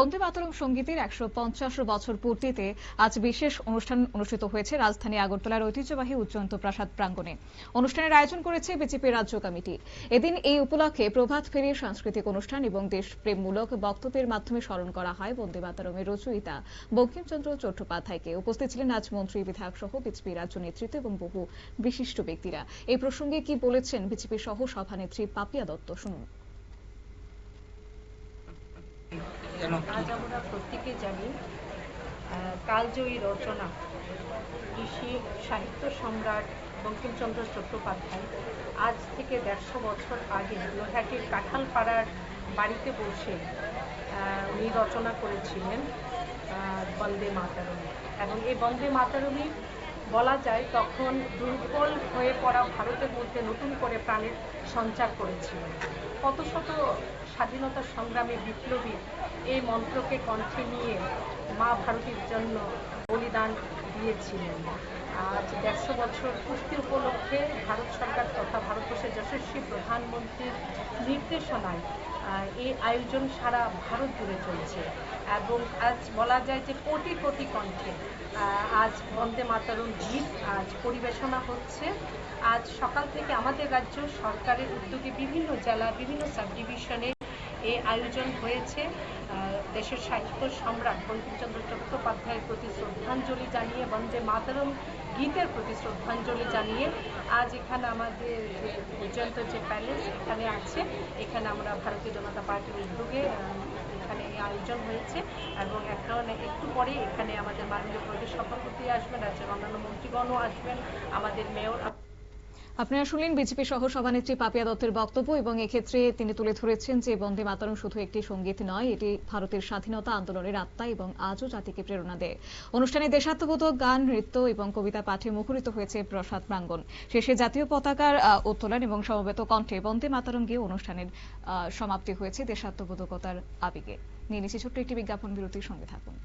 বন্দে মাতরম সঙ্গীতের একশো পঞ্চাশ বছর পূর্তিতে আজ বিশেষ অনুষ্ঠান অনুষ্ঠিত হয়েছে রাজধানী আগরতলার ঐতিহ্যবাহী উজ্জয়ন্ত প্রাসাদ প্রাঙ্গণে। অনুষ্ঠানের আয়োজন করেছে বিজেপি রাজ্য কমিটি। এদিন এই উপলক্ষে প্রভাত ফেরি সাংস্কৃতিক অনুষ্ঠান এবং দেশপ্রেমমূলক বক্তব্যের মাধ্যমে স্মরণ করা হয় বন্দে মাতরমের রচয়িতা বঙ্কিমচন্দ্র চট্টোপাধ্যায়কে। উপস্থিত ছিলেন আজ মন্ত্রী বিধায়ক সহ বিজেপি রাজ্য নেতৃত্ব এবং বহু বিশিষ্ট ব্যক্তিরা। এই প্রসঙ্গে কি বলেছেন বিজেপি সহ সভানেত্রী পাপিয়া দত্ত, শুনুন। আজ আমরা প্রত্যেকে জানি কালজয়ী রচনা ঋষি সাহিত্য সম্রাট বঙ্কিমচন্দ্র চট্টোপাধ্যায়। আজ থেকে দেড়শো বছর আগে নৈহাটির কাঁঠালপাড়ার বাড়িতে বসে উনি রচনা করেছিলেন বন্দে মাতারমী। এবং এই বন্দে মাতারমী বলা যায় তখন দুর্বল হয়ে পড়া ভারতের মধ্যে নতুন করে প্রাণের সঞ্চার করেছিলেন। কত শত স্বাধীনতা সংগ্রামী বিপ্লবী এই মন্ত্রকে কণ্ঠে নিয়ে মা ভারতীর জন্য বলিদান দিয়েছিলেন। আজ দেড়শো বছর পূর্তি উপলক্ষে ভারত সরকার তথা ভারতবর্ষের যশস্বী প্রধানমন্ত্রীর নির্দেশনায় এই আয়োজন সারা ভারত জুড়ে চলছে এবং আজ বলা যায় যে কোটি কোটি কণ্ঠে আজ বন্দে মাতারুম গীত আজ পরিবেশনা হচ্ছে। আজ সকাল থেকে আমাদের রাজ্য সরকারের উদ্যোগে বিভিন্ন জেলা, বিভিন্ন সাব ডিভিশনে এই আয়োজন হয়েছে। দেশের সাহিত্য সম্রাট বঙ্কিমচন্দ্র চট্টোপাধ্যায়ের প্রতি শ্রদ্ধাঞ্জলি জানিয়ে, বন্দে মাতরম গীতের প্রতি শ্রদ্ধাঞ্জলি জানিয়ে আজ এখানে আমাদের যে উজ্জয়ন্ত যে প্যালেস এখানে আছে, এখানে আমরা ভারতীয় জনতা পার্টির উদ্যোগে এখানে আয়োজন হয়েছে এবং এখন একটু পরে এখানে আমাদের মাননীয় প্রদেশ সভাপতি আসবেন, রাজ্যের অন্যান্য মন্ত্রীগণও আসবেন, আমাদের মেয়র আপনারা শুনলেন বিজেপি সহ সভানেত্রী পাপিয়া দত্তের বক্তব্য এবং এক্ষেত্রে তিনি তুলে ধরেছেন যে বন্দে মাতরম শুধু একটি সংগীত নয়, এটি ভারতের স্বাধীনতা আন্দোলনের আত্মা এবং আজও জাতিকে প্রেরণা দেয়। অনুষ্ঠানে দেশাত্মবোধক গান, নৃত্য এবং কবিতা পাঠে মুখরিত হয়েছে প্রসাদ প্রাঙ্গণ। শেষে জাতীয় পতাকার উত্তোলন এবং সমবেত কণ্ঠে বন্দে মাতরম গিয়ে অনুষ্ঠানের সমাপ্তি হয়েছে দেশাত্মবোধকতার আবেগে। নিয়ে নিচ্ছে ছোট্ট একটি বিজ্ঞাপন, বিরতির সঙ্গে থাকুন।